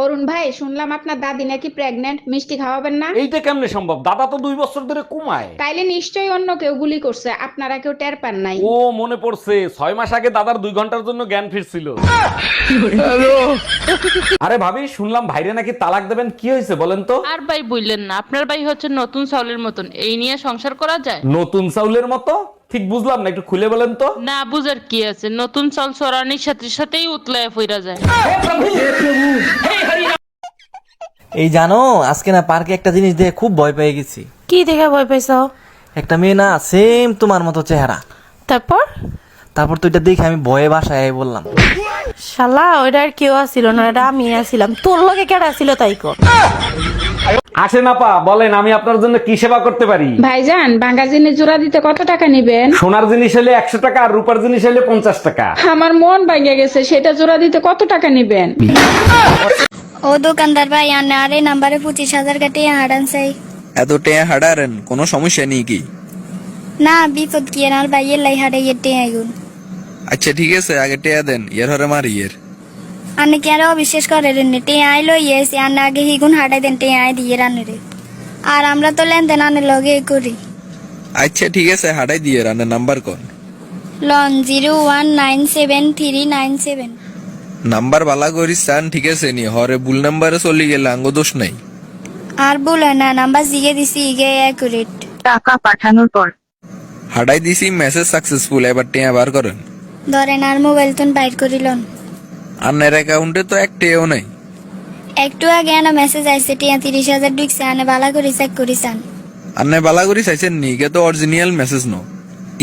অরুণ ভাই শুনলাম আপনার দাদি নাকি প্রেগনেন্ট মিষ্টি খাওয়াবেন না? এইটা কেমনে সম্ভব? দাদা তো দুই বছর ধরে কমায়। তাইলে নিশ্চয়ই অন্য কেউ গুলি করছে আপনারা কেউ টের পান নাই। ও মনে পড়ছে ছয় মাস আগে দাদার দুই ঘণ্টার জন্য জ্ঞান ফিরছিল। আরে ভাবি শুনলাম ভাইরে নাকি তালাক দেবেন কি হয়েছে বলেন তো? আর ভাই বললেন না আপনার ভাই হচ্ছে নতুন চাউলের মতন এই নিয়ে সংসার করা যায়? নতুন চাউলের মতো? ঠিক বুঝলাম না একটু খুলে বলেন তো। না বুঝার কি আছে নতুন চাল সরানির সাথে সাথেই উতলায় ফিরা যায়। এই জানো আজকে না পার্কে একটা জিনিস দেখে খুব ভয় পেয়ে গেছি। কি দেখে ভয় পাইছো? একটা মেয়ে না সেম তোমার মতো চেহারা। তারপর? তারপর তো এটা দেখে আমি ভয়ে বাসায় আই বললাম। শালা ওইটা আর কেউ আসছিল না এটা আমি আসছিলাম তোর লগে কেডা ছিল তাই কর। আসেন আপা বলেন আমি আপনার জন্য কি সেবা করতে পারি? ভাইজান ভাঙ্গা জিনিস জোড়া দিতে কত টাকা নিবেন? সোনার জিনিস হলে একশো টাকা আর রূপার জিনিস হলে পঞ্চাশ টাকা। আমার মন ভাঙে গেছে সেটা জোড়া দিতে কত টাকা নিবেন? ও দোকানদার ভাই আরে নাম্বারে পঁচিশ হাজার কাটিয়ে হারান চাই। এত টেয়া হাডারেন কোনো সমস্যা নেই কি? না বিপদ কি আর ভাইয়ের লাই হারাই এটে আইগুন। আচ্ছা ঠিক আছে আগে টেয়া দেন ইয়ের হরে মার ইয়ের আনে কি আরও অবিশ্বাস করে রে টে আইলো ইয়েছি আনে আগে হিগুন হারাই দেন টে আই দিয়ে রানে রে। আর আমরা তো লেনদেন আনে লগে করি। আচ্ছা ঠিক আছে হাডাই দিয়ে রানের নাম্বার কোন loan zero one nine seven three nine seven. Number বালা করিস চান ঠিক আছে নি? হরে ভুল নাম্বারে চলি গেলে আঙ্গ দোষ নাই। আর বল না নাম্বার জিগে দিছি ইগে অ্যাকুরেট টাকা পাঠানোর পর। হাডাই দিছি মেসেজ সাকসেসফুল এবার টেয়া বার করেন। ধরেন আর মোবাইল তুন বাইর করিলন। আন্নের অ্যাকাউন্টে তো এক টেয়াও নাই। একটু আগে আনা মেসেজ আইছে টিয়া তিরিশ হাজার ঢুকছে আনে বালা করে চেক করিসান আন্নে বালা করি চাইছেন নি? ইগে তো অরিজিনাল মেসেজ নো।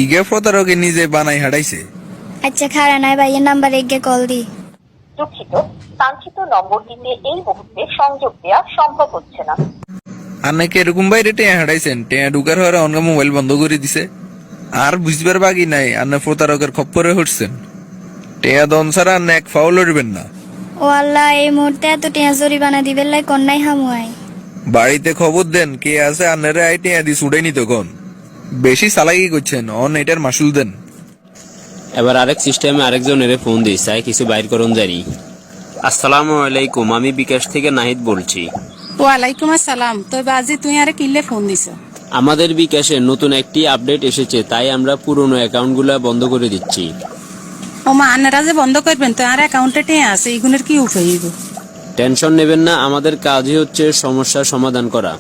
ইগে প্রতারকে নিজে বানাই হাডাইছে। আচ্ছা খারা নাই ভাইয়ের নাম্বার এগে কল দি। দুঃখিত কাঙ্ক্ষিত নম্বরটিতে এই মুহূর্তে সংযোগ দেওয়া সম্ভব হচ্ছে না। আন্নে কি এরকম বাইরে টেয়া টেয়া ঢুকার হরে অন্য মোবাইল বন্ধ করে দিছে। আর বুঝবার বাকি নাই আন্নে প্রতারকের খপ্পরে হটছেন। টেয়া দন ছাড়া আন্নে এক ফাউল লড়বেন না। ও আল্লাহ এই মুহূর্তে এত টিয়া জরিমানা দিবেন লাই কন্যাই হামুয়াই বাড়িতে খবর দেন কে আছে আন্নারে আই টেয়া দিস ছুড়ে নিত কোন বেশি চালাকি করছেন অন এটার মাসুল দেন। এবার আরেক সিস্টেমে আরেকজনের ফোন দিই চাই কিছু বাইর করুন জানি আসসালামু আলাইকুম আমি বিকাশ থেকে নাহিদ বলছি। ওয়ালাইকুম আসসালাম তো বাজি তুই আরে কিল্লে ফোন দিছ? আমাদের বিকাশে নতুন একটি আপডেট এসেছে তাই আমরা পুরনো অ্যাকাউন্টগুলো বন্ধ করে দিচ্ছি। ও মা আন্নারা যে বন্ধ করবেন তো আর অ্যাকাউন্টে আছে এগুলোর কি উপায়? টেনশন নেবেন না আমাদের কাজই হচ্ছে সমস্যার সমাধান করা।